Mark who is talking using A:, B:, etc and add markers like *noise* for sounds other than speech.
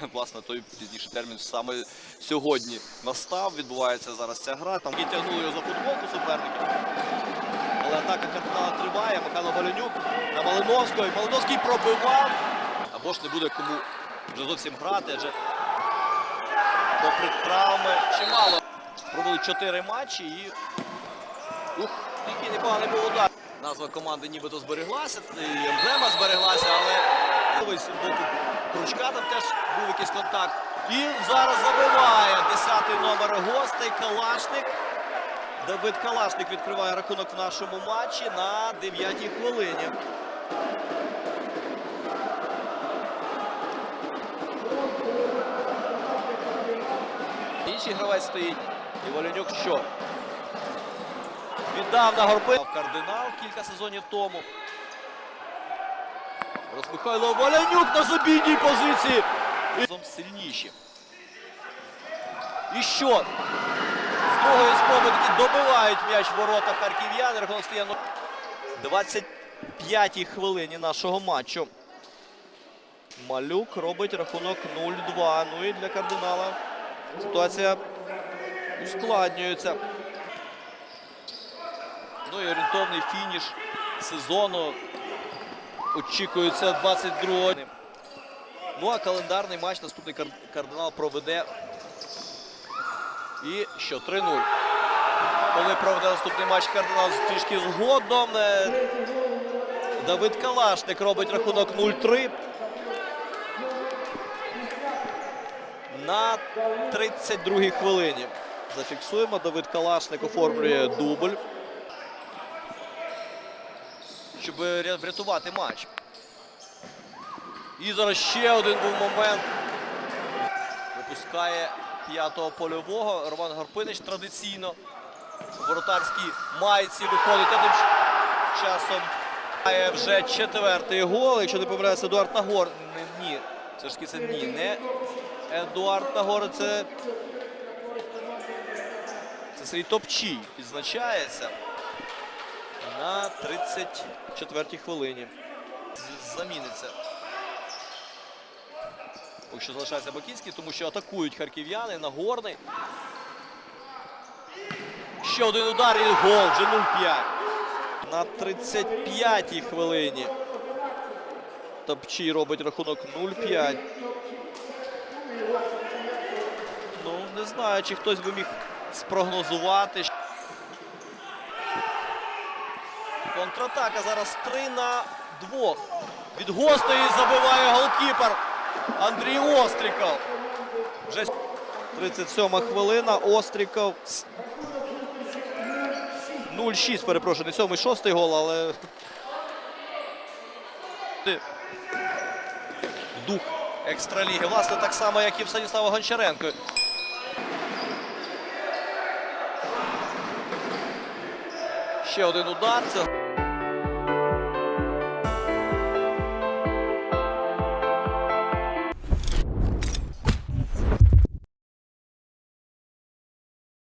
A: *laughs* власне той пізніший термін саме сьогодні настав. Відбувається зараз ця гра. Там і тягнули його за футболку суперники. Але атака кардинала триває. Михайло Балянюк на Малиновського. І Малиновський пробивав. Або ж не буде кому вже зовсім грати, адже попри травми чимало. Провели чотири матчі і. Ух, який непоганий був удар. Назва команди нібито збереглася, і емблема збереглася, але боку кручка там теж був якийсь контакт. І зараз забиває 10-й номер гостей Калашник. Давид Калашник відкриває рахунок в нашому матчі на 9-й хвилині. Інший гравець стоїть. І Волянюк що? Віддав на горби. Кардинал кілька сезонів тому. Ось Михайло Волянюк на забійній позиції. І разом сильніші. І що? З другої спроби добивають м'яч ворота харків'яни. Рахунок стає ну, 25-й хвилині нашого матчу. Малюк робить рахунок 0-2. Ну і для кардинала ситуація ускладнюється. Ну і орієнтовний фініш сезону очікується 22-го. Ну а календарний матч наступний кар- кардинал проведе. І що, 3-0. Коли проведе наступний матч кардинал трішки згодом. е, Давид Калашник робить рахунок 0-3. На 32-й хвилині. Зафіксуємо. Давид Калашник оформлює дубль. Щоб врятувати матч. І зараз ще один був момент. Випускає п'ятого польового. Роман Гарпинич традиційно воротарській майці виходить. А тим часом має вже четвертий гол. Якщо не помиляюся, Едуард Нагор. Ні, ні. Все ж таки це ні. Не Едуард Нагор. Це, це Сергій Топчій відзначається на 34-й хвилині. Заміниться. Поки що залишається Бакінський, тому що атакують харків'яни. Нагорний. Ще один удар і гол. Вже 0-5. На 35-й хвилині. Топчій робить рахунок 0-5. Ну, не знаю, чи хтось би міг спрогнозувати. Контратака зараз 3 на 2. Від гостей забиває голкіпер Андрій Остріков. Вже 37 хвилина. Остріков. с- 0-6, перепрошую, не 7 6 гол, але. Дух екстраліги. Власне, так само, як і в Станіслава Гончаренко. Ще один удар. Це